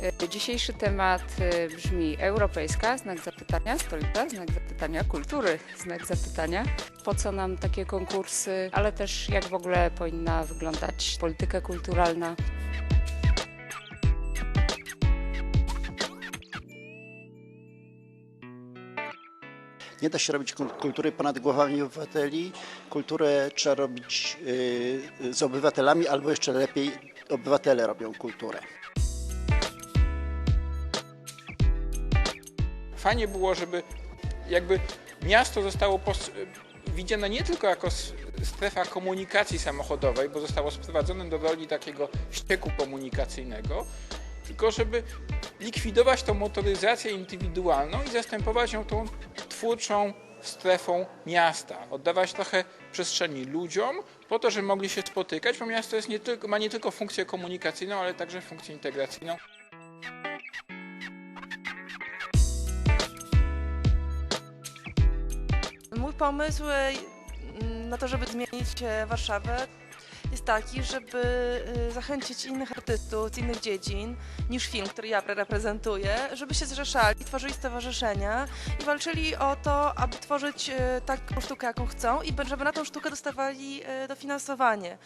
E, Dzisiejszy temat e, brzmi europejska, znak zapytania, stolica, znak zapytania, kultury, znak zapytania. Po co nam takie konkursy, ale też jak w ogóle powinna wyglądać polityka kulturalna. Nie da się robić kul- kultury ponad głowami obywateli. Kulturę trzeba robić y, z obywatelami, albo jeszcze lepiej, obywatele robią kulturę. Fajnie było, żeby jakby miasto zostało widziane nie tylko jako strefa komunikacji samochodowej, bo zostało sprowadzone do roli takiego ścieku komunikacyjnego, tylko żeby likwidować tą motoryzację indywidualną i zastępować ją tą twórczą strefą miasta. Oddawać trochę przestrzeni ludziom po to, żeby mogli się spotykać, bo miasto jest nie tylko, ma nie tylko funkcję komunikacyjną, ale także funkcję integracyjną. Mój pomysł e, na to, żeby zmienić e, Warszawę jest taki, żeby e, zachęcić innych artystów z innych dziedzin niż film, który ja reprezentuję, żeby się zrzeszali, tworzyli stowarzyszenia i walczyli o to, aby tworzyć taką sztukę, jaką chcą i żeby na tą sztukę dostawali dofinansowanie.